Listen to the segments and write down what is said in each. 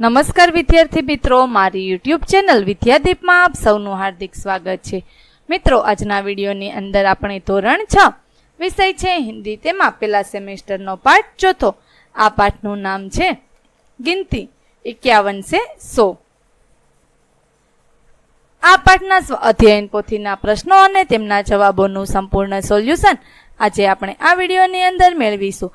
નમસ્કાર વિદ્યાર્થી મિત્રો, મારી યુટ્યુબ ચેનલ વિદ્યાદીપમાં આપ સૌનું હાર્દિક સ્વાગત છે. મિત્રો, આજના વિડીયોની અંદર આપણે ધોરણ છ વિષય છે, હિન્દી તેમાં પેલા સેમેસ્ટરનો પાઠ ચોથો. આ પાઠનું નામ છે, ગિનતી એકાવન સે સો. આ પાઠના સ્વ અધ્યયન પોથીના પ્રશ્નો અને તેમના જવાબોનું સંપૂર્ણ સોલ્યુશન આજે આપણે આ વિડીયોની અંદર મેળવીશું.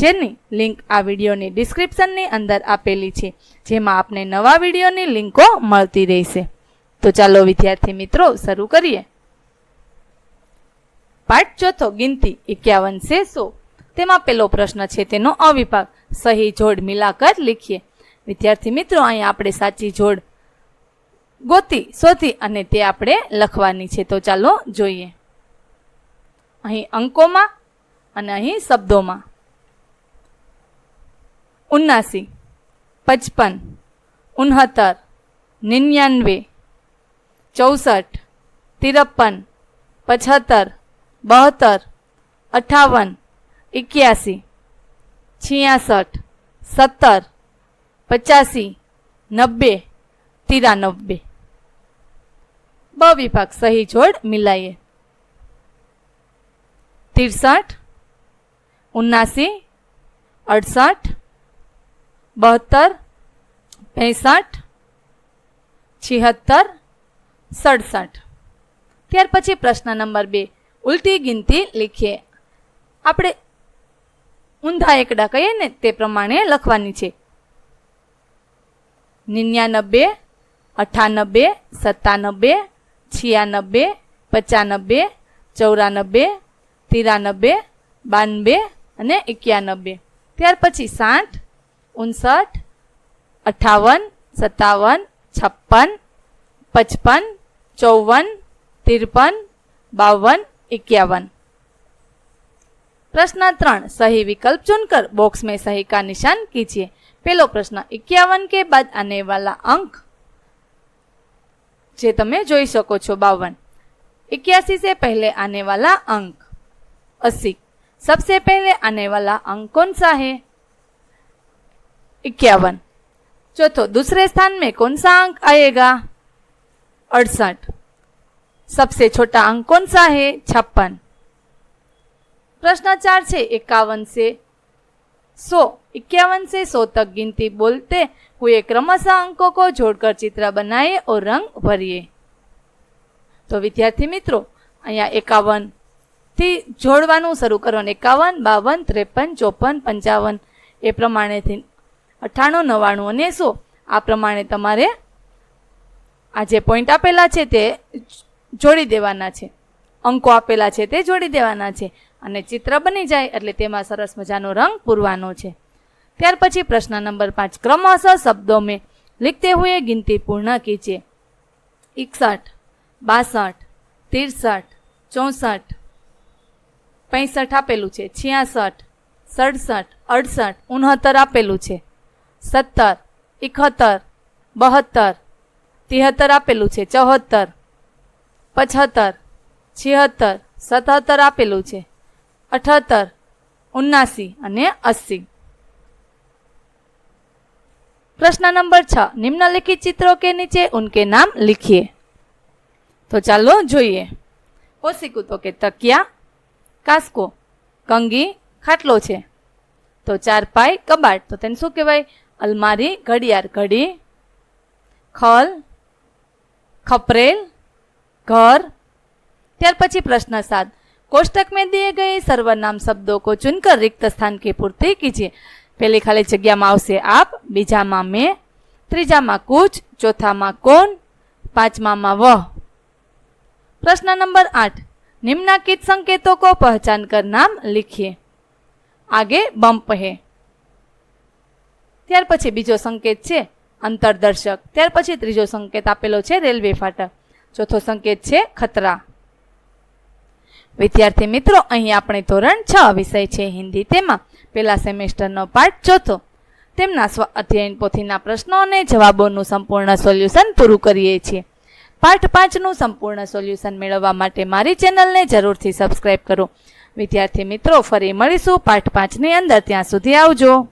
જેની લિંક આ વિડીયોની ડિસ્ક્રિપ્શનની અંદર આપેલી છે, જેમાં આપને નવા વિડીયોની લિંકો મળતી રહેશે. તો ચાલો વિદ્યાર્થી મિત્રો, શરૂ કરીએ. પાઠ ચોથો, ગિનતી એકાવન સે સો તેમાં પેલો પ્રશ્ન છે, તેનો અવિભાગ. સહી જોડ મિલાકર લીખીએ. વિદ્યાર્થી મિત્રો, અહીં આપણે સાચી જોડ ગોતી, શોધી અને તે આપણે લખવાની છે. તો ચાલો જોઈએ. અહીં અંકોમાં અને અહીં શબ્દોમાં. ઉનાસી પચપન ઉનહત્તર નિન્યાનવે ચૌસઠ ત્રેપન પચહત્તર બહત્તર અઠાવન એક્યાસી છિયાસઠ સત્તર પચાસી નબ્બે તિરાનબ્બે બ વિભાગ સહી જોડ મિલાઈએ ત્રેસઠ ઉનાસી અડસઠ બહત્તર, પેંસઠ, છિહત્તર, સડસઠ. ત્યાર પછી પ્રશ્ન નંબર બે. ઉલટી ગિનતી લખીએ. આપણે ઊંધા એકડા કહીએ ને તે પ્રમાણે લખવાની છે. નિન્યાનબે અઠાનબે સત્તાનબે છિયાનબે પચાનબે ચોરાનબે તિરાનબે બાનબે અને એક્યાનબે ત્યાર પછી સાઠ ઉનસઠ અઠાવન સત્તાવન છપ્પન પચપન ચોવન ત્રેપન બાવન इक्यावन प्रश्न त्रण सही विकल्प चुनकर बॉक्स में सही का निशान कीजिए पहलो प्रश्न इक्यावन के बाद आने वाला अंक जे तमे જોઈ શકો છો બાવન इक्यासी से पहले आने वाला अंक अस्सी सबसे पहले आने वाला अंक कौन सा है इक्यावन चौथो दूसरे स्थान में कौन सा अंक आएगा अड़सठ सबसे छोटा अंक कौन सा है छप्पन प्रश्न चार छे इक्यावन से सौ इक्यावन से सौ तक गिनती बोलते हुए क्रमशः अंकों को जोड़कर चित्र बनाए और रंग भरिए તો વિદ્યાર્થી મિત્રો અહીંયા એકાવન થી જોડવાનું શરૂ કરવાનું એકાવન બાવન ત્રેપન ચોપન પંચાવન એ પ્રમાણેથી અઠ્ઠાણું નવ્વાણું અને સો. આ પ્રમાણે તમારે આ જે પોઈન્ટ આપેલા છે તે જોડી દેવાના છે. અંકો આપેલા છે તે જોડી દેવાના છે. અને ચિત્ર બની જાય એટલે તેમાં સરસ મજાનો રંગ પૂરવાનો છે. ત્યાર પછી પ્રશ્ન નંબર પાંચ. ક્રમશઃ શબ્દો મેં લિખતે હુએ ગિનતી પૂર્ણ કીજીએ એકસઠ, બાસઠ, ત્રીસઠ, ચોસઠ, પૈસઠ આપેલું છે. છિયાસઠ, સડસઠ, અડસઠ, ઉનહત્તર આપેલું છે. સત્તર ઇકોતેર બહોત્તર, તિહત્તર આપેલું છે, ચહોત્તર પચહત્તર છિહત્તર, સતહત્તર આપેલું છે અઠહત્તર ઉન્નાસી અને અસી. પ્રશ્ન નંબર છ, નિમ્નલિખિત ચિત્રો કે નીચે ઉનકે નામ લિખીએ? તો ચાલો જોઈએ. કોશિકુ તો કે તકિયા, કાસકો, કંગી, ખાટલો છે. તો ચાર પાય કબાટ. તો તેને શું કહેવાય? અલમારી ઘડિયાળ ઘડી ખલ ખપરેલ ઘર ત્યાર પછી પ્રશ્ન સાત. કોષ્ટક મેં દિએ ગયે સર્વનામ શબ્દો કો ચુનકર રિક્ત સ્થાન કે પૂર્તિ કીજીએ. પહેલી ખાલી જગ્યામાં આવશે આપ, બીજામાં મેં, ત્રીજામાં કૂચ, ચોથામાં કોણ, પાંચમામાં વહ પ્રશ્ન નંબર આઠ. નિમ્નાકિત સંકેતો કો પહેચાન કર નામ લિખીએ. આગે બમ્પ હે. ત્યાર પછી બીજો સંકેત છે અંતરદર્શક. ત્યાર પછી ત્રીજો સંકેત આપેલો છે રેલવે ફાટક. ચોથો સંકેત છે ખતરા. વિદ્યાર્થી મિત્રો, અહીં આપણે ધોરણ છ વિષય છે હિન્દી તેમાં. પહેલા સેમેસ્ટરનો પાઠ ચોથો. તેમના સ્વ અધ્યયન પોથીના પ્રશ્નો અને જવાબોનું સંપૂર્ણ સોલ્યુશન પૂરું કરીએ છીએ. પાઠ પાંચનું સંપૂર્ણ સોલ્યુશન મેળવવા માટે મારી ચેનલને જરૂરથી સબસ્ક્રાઇબ કરો. વિદ્યાર્થી મિત્રો, ફરી મળીશું પાઠ પાંચની અંદર. ત્યાં સુધી આવજો.